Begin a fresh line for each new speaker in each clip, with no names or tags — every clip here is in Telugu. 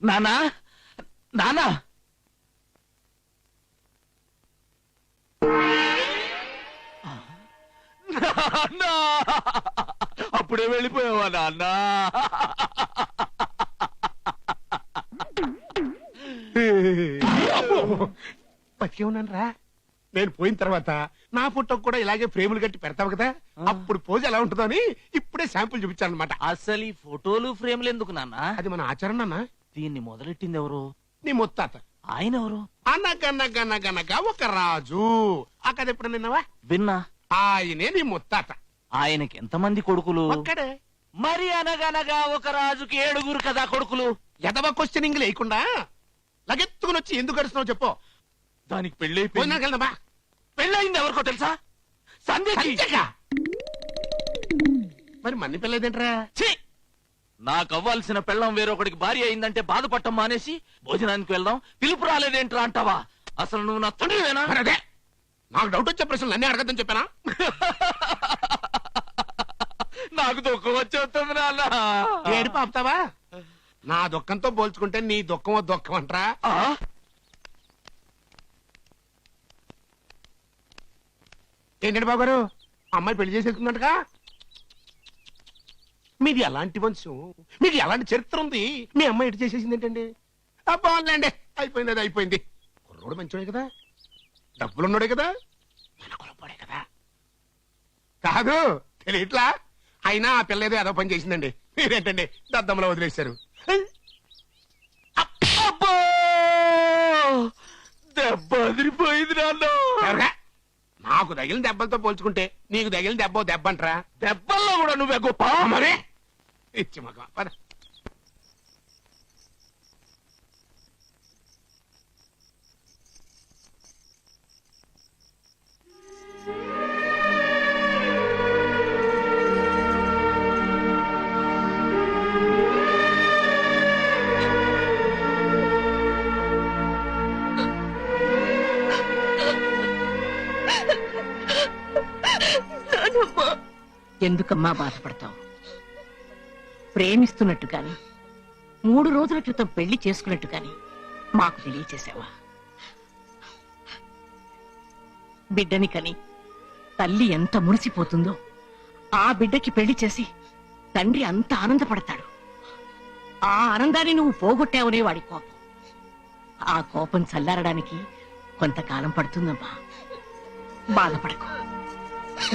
నానా? నానా? నాన్నా! అప్పుడే వెళ్ళిపోయావా నాన్న?
బతికే ఉన్నాను రా నేను పోయిన తర్వాత నా ఫోటో కూడా ఇలాగే ఫ్రేములు కట్టి పెడతావు కదా? అప్పుడు పోజ్ ఎలా ఉంటుందో అని ఇప్పుడే శాంపుల్ చూపించాను అనమాట
అసలు ఈ ఫోటోలు ఫ్రేమ్లు ఎందుకు నాన్నా?
అది మన ఆచరణ అన్న
దీన్ని మొదలెట్టింది ఎవరు
నీ ముత్తాత.
ఆయన ఎవరు
అనగనగనగనగా ఒక రాజు. కథ ఎప్పుడు నిన్నవా
విన్నా.
ఆయనే నీ ముత్తాత.
ఆయనకి ఎంతమంది కొడుకులు?
ఒక్కడే.
మరి అనగనగా ఒక రాజుకి ఏడుగురు కదా కొడుకులు?
ఎదవ క్వశ్చనింగ్ లేకుండా లగెత్తుకుని వచ్చి ఎందుకు గడుస్తున్నావు చెప్పు.
దానికి పెళ్ళి
పోయినాకి వెళ్దామా
పెళ్ళయింది ఎవరికో తెలుసా? సంధ్యకి.
మరి మన్ని పిల్లదేంట్రా
ఛీ! నాకు అవ్వాల్సిన పెళ్ళం వేరొకడికి భార్య అయిందంటే బాధపడటం మానేసి భోజనానికి వెళ్దాం. పిలుపు రాలేదేంట్రా అంటావా? అసలు నువ్వు నా తండ్రివేనా
అదే. నాకు డౌట్ వచ్చే ప్రశ్నలు అన్ని అడగద్దని చెప్పానా?
నాకు దుఃఖం వచ్చేస్తుంది నాన్న.
ఏడు పాపుతావా? నా దుఃఖంతో పోల్చుకుంటే నీ దుఃఖం దుఃఖం అంటరా.
ఆ?
ఏంటండి బాబు గారు అమ్మాయి పెళ్ళి చేసేసుకున్నట్టుగా మీది ఎలాంటి వంశం. మీకు ఎలాంటి చరిత్ర ఉంది? మీ అమ్మాయి ఎటు చేసేసింది ఏంటండి? బాగుందండి. అయిపోయింది అది అయిపోయింది. కుర్రోడు మంచోడే కదా. డబ్బులున్నాడే కదా. మన కులపోడే కదా. కాదు తెలియట్లా? అయినా ఆ పిల్ల ఏదో ఏదో పని చేసిందండి. మీరేంటండి? దద్దమ్మలో వదిలేశారు.
అబ్బో! దెబ్బ అదిరిపోయింది నాన్న?
నాకు తగిలిన దెబ్బలతో పోల్చుకుంటే నీకు తగిలిన దెబ్బ దెబ్బ అంటరా
దెబ్బల్లో కూడా నువ్వే గొప్ప.
మరి ఇచ్చి మగ పద.
ఎందుకమ్మా బాధపడతావు? ప్రేమిస్తున్నట్టు కాని మూడు రోజుల క్రితం పెళ్ళి చేసుకున్నట్టు కాని మాకు తెలియచేసావా బిడ్డని కని తల్లి ఎంత మురిసిపోతుందో ఆ బిడ్డకి పెళ్ళి చేసి తండ్రి అంత ఆనందపడతాడు. ఆ ఆనందాన్ని నువ్వు పోగొట్టావనే వాడి కోపం. ఆ కోపం చల్లారడానికి కొంతకాలం పడుతుందమ్మా. బాధపడకు.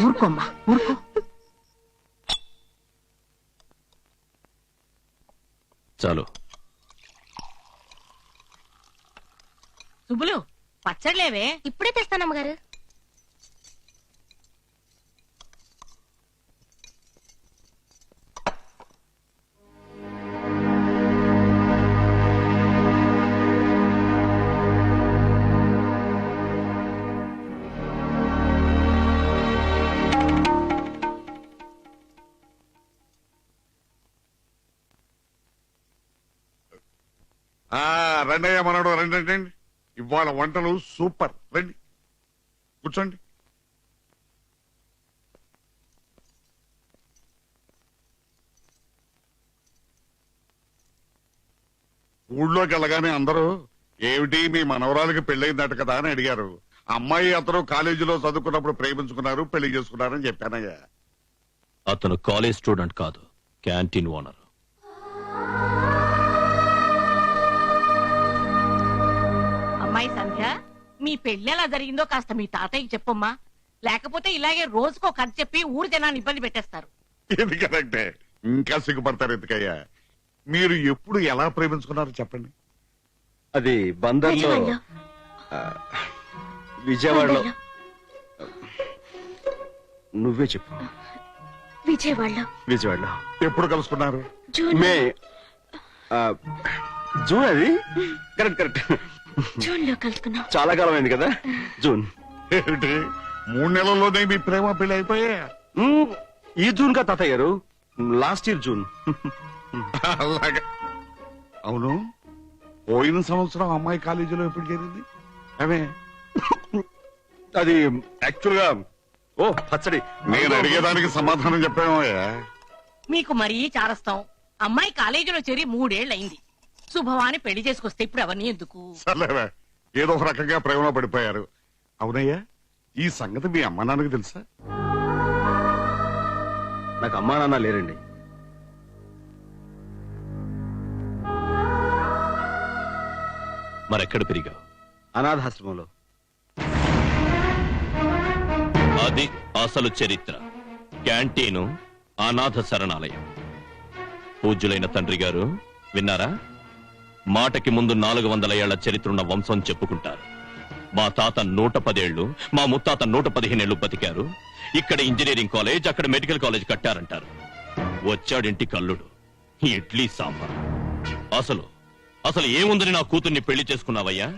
ఊరుకోమ్మా ఊరుకో.
చాలు.
సుబ్బులు పచ్చడిలేవే
ఇప్పుడే తెస్తానమ్మగారు.
ఆ రండయ్య మనడు రండి రండి. ఇవాళ వంటలు సూపర్. రండి. కూర్చోండి. ఊళ్ళోకి వెళ్ళగానే అందరూ ఏమిటి మీ మనవరాలకి పెళ్ళయిందట కదా అని అడిగారు. అమ్మాయి అతను కాలేజీలో చదువుకున్నప్పుడు ప్రేమించుకున్నారు పెళ్ళి చేసుకున్నారని చెప్పానయ్యా.
అతను కాలేజ్ స్టూడెంట్ కాదు క్యాంటీన్ ఓనర్.
మీ పెళ్ళి ఎలా జరిగిందో కాస్త మీ తాతయ్యకి చెప్పమ్మా. లేకపోతే ఇలాగే రోజుకో కథ చెప్పి ఊరు జనాన్ని ఇబ్బంది పెట్టేస్తారు.
ఇది కరెక్టే? ఇంకా సిగ్గుపడతారు ఎందుకయ్యా? మీరు ఎప్పుడు ఎలా ప్రేమించుకున్నారో చెప్పండి.
అది బందర్లో
విజయవాడలో.
ఆ, విజయవాడలో.
బందర్లో,
నువ్వే చెప్పు.
విజయవాడలో.
విజయవాడలో.
ఎప్పుడు కలుసుకున్నారు?
జూన్
మే ఆ, జూన్ అది? Correct correct.
జూన్లో కలుసుకున్నాం.
చాలా కాలం అయింది కదా? జూన్.
ఏమిటి మూడు నెలల్లోనే మీ ప్రేమ పెళ్ళి అయిపోయా?
ఈ జూన్ కా తాతయ్య గారు? Last year June.
అలాగా. అవును. పోయిన సంవత్సరం అమ్మాయి కాలేజీలో ఎప్పుడు చేరింది? అవే
అది యాక్చువల్గా ఓ పచ్చడి.
నేను అడిగేదానికి సమాధానం చెప్పామయ్యా.
మీకు మరీ చారస్తాం. అమ్మాయి కాలేజీలో చేరి మూడేళ్ళయింది శుభవాని పెళ్ళి చేసుకొస్తే ఇప్పుడు అవన్నీ ఎందుకు?
సర్లేవే ఏదో ఒక రకంగా ప్రేమలో పడిపోయారు. అవునయ్యా ఈ సంగతి మీ అమ్మ నాన్నకి తెలుసా?
నాకు అమ్మా నాన్న లేరండి.
మరెక్కడ పెరిగావు?
అనాథాశ్రమంలో.
అది అసలు చరిత్ర. క్యాంటీను అనాథ శరణాలయం. పూజ్యులైన తండ్రి గారు విన్నారా? మాటకి ముందు నాలుగు వందల ఏళ్ళ చరిత్రున్న వంశం చెప్పుకుంటారు. మా తాత నూట పదేళ్ళు మా ముత్తాత నూట పదిహేనేళ్ళు బతికారు. ఇక్కడ ఇంజనీరింగ్ కాలేజ్ అక్కడ మెడికల్ కాలేజ్ కట్టారంటారు. వచ్చాడింటి కల్లుడు ఇడ్లీ సాంబార్. అసలు అసలు ఏముందని నా కూతుర్ని పెళ్ళి చేసుకున్నావయ్యా?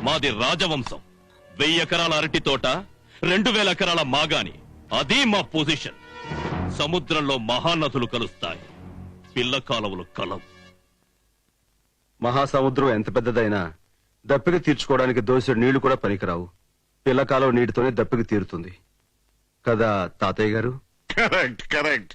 మాది రాజవంశం. వెయ్యి ఎకరాల అరటి తోట రెండు వేల ఎకరాల మాగాని. అది మా పొజిషన్. సముద్రంలో మహానదులు కలుస్తాయి. పిల్ల కాలువలు కలవు.
మహాసముద్రం ఎంత పెద్దదైనా దప్పిక తీర్చుకోవడానికి దోసెడు నీళ్ళు కూడా పనికిరావు. పిల్లకాలం నీటితోనే దప్పిక తీరుతుంది. కదా తాతయ్య గారు?
Correct correct.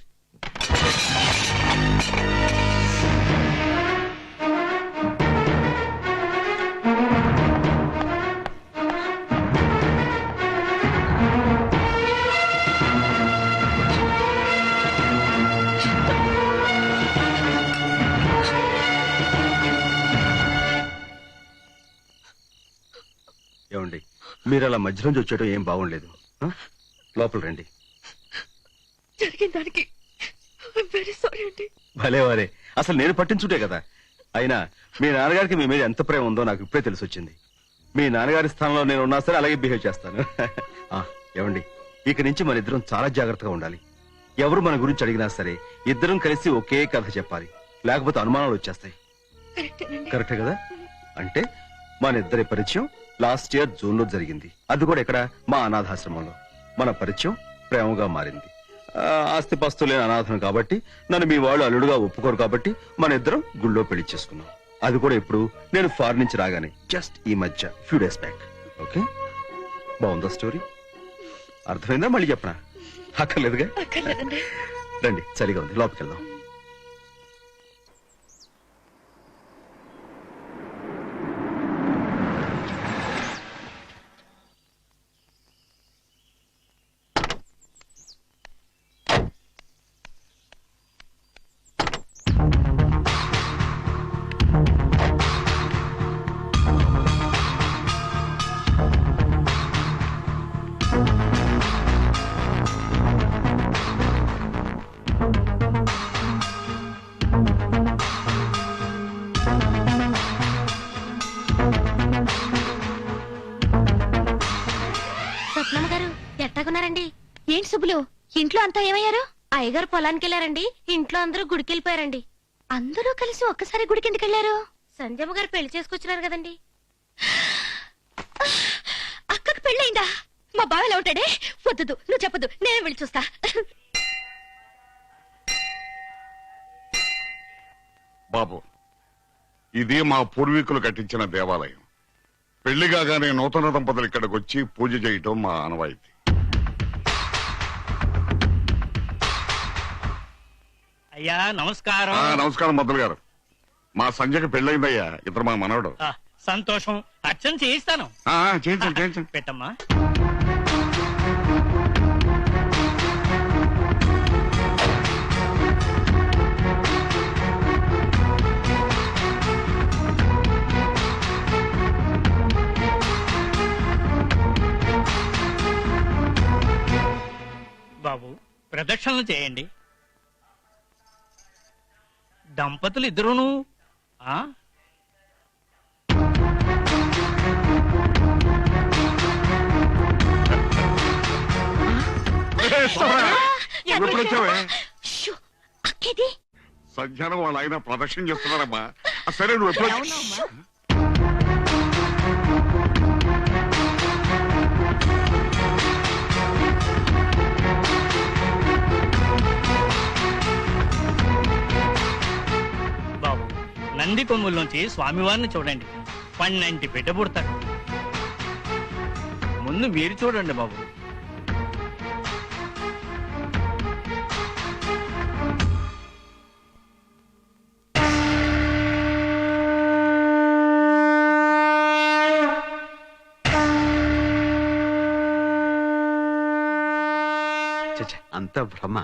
ఏమండి? మీరు అలా మధ్య నుంచి వచ్చేయడం ఏం బాగుండలేదు? లోపల రండి.
జరిగిన దానికి వెరీ సారీ అండి.
భలే వారే. అసలు నేను పట్టించుంటే కదా. అయినా మీ నాన్నగారికి మీ మీద ఎంత ప్రేమ ఉందో నాకు ఇప్పుడే తెలిసి వచ్చింది. మీ నాన్నగారి స్థానంలో నేను ఉన్నా సరే అలాగే బిహేవ్ చేస్తాను. ఏమండి? ఇక నుంచి మన ఇద్దరం చాలా జాగ్రత్తగా ఉండాలి. ఎవరు మన గురించి అడిగినా సరే ఇద్దరం కలిసి ఒకే కథ చెప్పాలి. లేకపోతే అనుమానాలు వచ్చేస్తాయి. కరెక్టే కదా? అంటే మన ఇద్దరి పరిచయం లాస్ట్ ఇయర్ జూన్లో జరిగింది. అది కూడా ఇక్కడ మా అనాథాశ్రమంలో. మన పరిచయం ప్రేమగా మారింది. ఆ, ఆస్తిపాస్తులు లేని అనాథం కాబట్టి నన్ను మీ వాళ్ళు అల్లుడుగా ఒప్పుకోరు కాబట్టి మన ఇద్దరం గుళ్ళో పెళ్ళి చేసుకున్నాం. అది కూడా ఇప్పుడు నేను ఫారెన్ నుంచి రాగానే జస్ట్ ఈ మధ్య ఫ్యూ డేస్ బ్యాక్ ఓకే బాగుందా స్టోరీ అర్థమైందా? మళ్ళీ చెప్పనా? అక్కర్లేదుగా? రండి చలిగా ఉంది. లోపలికి వెళ్దాం.
ఎట్టాగున్నారండి ఏంటి సుబ్బులు? ఇంట్లో అంతా ఏమయ్యారు? అయ్యగారు పొలానికి వెళ్ళారండి ఇంట్లో అందరూ గుడికెళ్ళిపోయారండి. అందరూ కలిసి ఒక్కసారి గుడికి ఎందుకు వెళ్ళారు సంజమ్మ గారు పెళ్ళి చేసుకొచ్చినారు కదండి. అక్కకు పెళ్ళయిందా? మా బావ ఎలా ఉంటాడే? వద్దు నువ్వు చెప్పదు నేనే వెళ్ళి చూస్తా.
బాబు ఇది మా పూర్వీకులు కట్టించిన దేవాలయం. పెళ్ళి కాగానే నూతన దంపతులు ఇక్కడికి వచ్చి పూజ చేయటం మా ఆనవాయితీ.
అయ్యా నమస్కారం.
ఆ, నమస్కారం మద్దలు గారు. మా సంజయ్కి పెళ్ళయిందయ్యా ఇతరు మా మనవడు.
ఆ, సంతోషం. అర్చన చేయిస్తాను.
ఆ, చేయించండి చేయించండి.
పెట్టమ్మా. బాబు ప్రదక్షిణలు చేయండి. దంపతులు ఇద్దరును ఆ
ఎప్పుడు వచ్చావే సంధ్యానం వాళ్ళ ఆయన ప్రదక్షిణ చేస్తున్నారమ్మా. ఆ, సరే నువ్వు ఎప్పుడు
పంది కొమ్ముల్లోంచి స్వామివారిని చూడండి. పన్నెండు బిడ్డ పుడతాడు ముందు మీరు చూడండి బాబు.
అంత భ్రమ.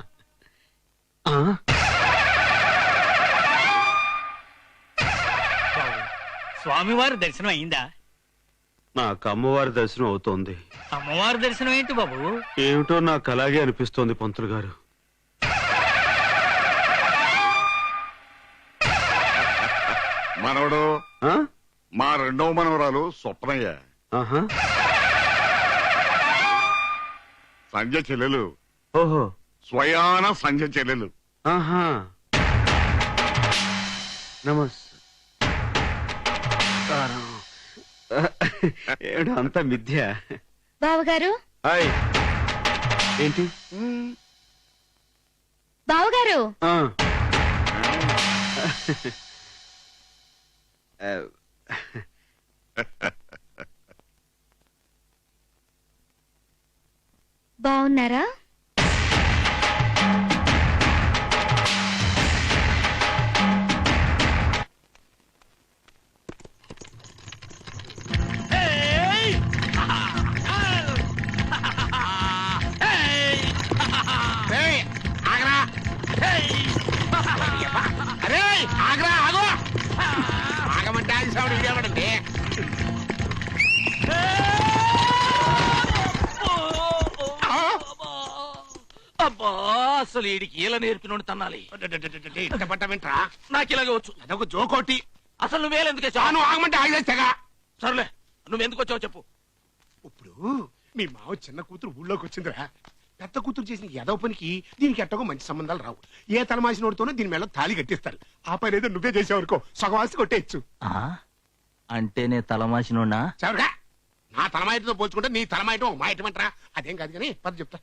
స్వామివారి దర్శనం అయిందా?
నాకు అమ్మవారి దర్శనం అవుతోంది.
అమ్మవారి దర్శనం ఏంటి బాబు?
ఏమిటో నాకు అలాగే అనిపిస్తోంది పంతులు గారు.
మనవడు
ఆ?
మా రెండవ మనవరాలు స్వప్నయ్య.
ఆహా.
సంజ చెల్లెలు.
ఓహో.
స్వయాన సంజ చెల్లెలు.
ఆహా. నమస్ ఏమిటో అంత మిథ్య.
బావగారు?
హాయ్. ఏంటి?
బావగారు?
ఆ. ఆ,
బాగున్నారా
అసలు ఈడికి ఈల నేర్పినోడు తన్నాలి.
ఇష్టపడ్డ
నాకు ఇలాగే వచ్చు
అదొక జోకోటి
అసలు నువ్వేలెందుకు
చాను ఆగమంటే ఆగలేస్తాగా
సర్లే నువ్వెందుకు వచ్చావు చెప్పు
ఇప్పుడు మీ మావ చిన్న కూతురు ఊళ్ళోకి వచ్చిందిరా పెద్ద కూతురు చేసిన ఎదవ పనికి దీనికి ఎట్టగో మంచి సంబంధాలు రావు ఏ తలమాసినోడితోనో దీని మీద తాళి కట్టిస్తారు ఆ పని ఏదో నువ్వే చేసేవనుకో సగవాసి కొట్టేయచ్చు
అంటే నే తలమాసినోడా
చవరగా నా తలమాయటతో పోల్చుకుంటే నీ తలమాయటం మాయటమంటరా అదేం కాదు కానీ పద చెప్తా